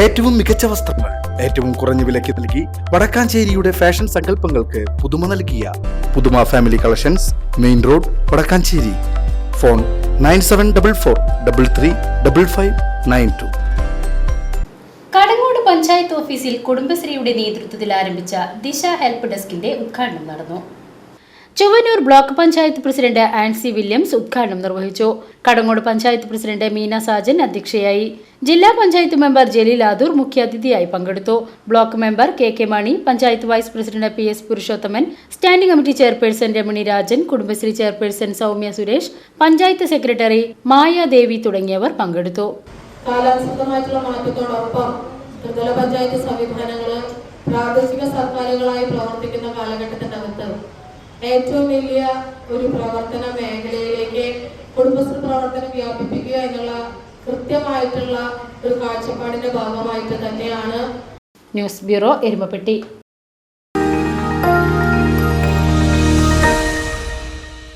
ഏറ്റവും മികച്ച വസ്ത്രങ്ങൾ ഏറ്റവും കുറഞ്ഞ വിലയ്ക്ക് നൽകി വടക്കാഞ്ചേരിയുടെ ഫാഷൻ സങ്കല്പങ്ങൾക്ക് പുതുമ നൽകിയ Puthuma family collections main road Vadakkanchery. Phone nine seven double four double three double five nine two. Kadangode panchayat ഓഫീസിൽ കുടുംബശ്രീയുടെ നേതൃത്വത്തിൽ ആരംഭിച്ച ദിശ ഹെൽപ്പ് ഡെസ്കിന്റെ ഉദ്ഘാടനം നടന്നു. Chowwannur block panchayat president Ancy Williams ഉദ്ഘാടനം നിർവഹിച്ചു. കടങ്ങോട് പഞ്ചായത്ത് പ്രസിഡന്റ് മീന സാജൻ അധ്യക്ഷയായി. ജില്ലാ പഞ്ചായത്ത് മെമ്പർ ജലീൽ ആദൂർ മുഖ്യാതിഥിയായി പങ്കെടുത്തു. Block member K K Mani panchayat vice president P S Purushothaman standing committee chairperson Ramani Rajan Kudumbashree chairperson Soumya Suresh panchayat secretary Mayadevi തുടങ്ങിയവർ പങ്കെടുത്തു. പഞ്ചായത്ത് സംവിധാനങ്ങൾ പ്രാദേശിക സർക്കാരുകളായി പ്രവർത്തിക്കുന്ന കാലഘട്ടത്തിനകത്ത് ഏറ്റവും വലിയ ഒരു പ്രവർത്തന മേഖലയിലേക്ക് കുടുംബശ്രീ പ്രവർത്തനം വ്യാപിപ്പിക്കുക എന്നുള്ള കൃത്യമായിട്ടുള്ള ഒരു കാഴ്ചപ്പാടിന്റെ ഭാഗമായിട്ട് തന്നെയാണ് ന്യൂസ് ബ്യൂറോ എരുമപ്പെട്ടി.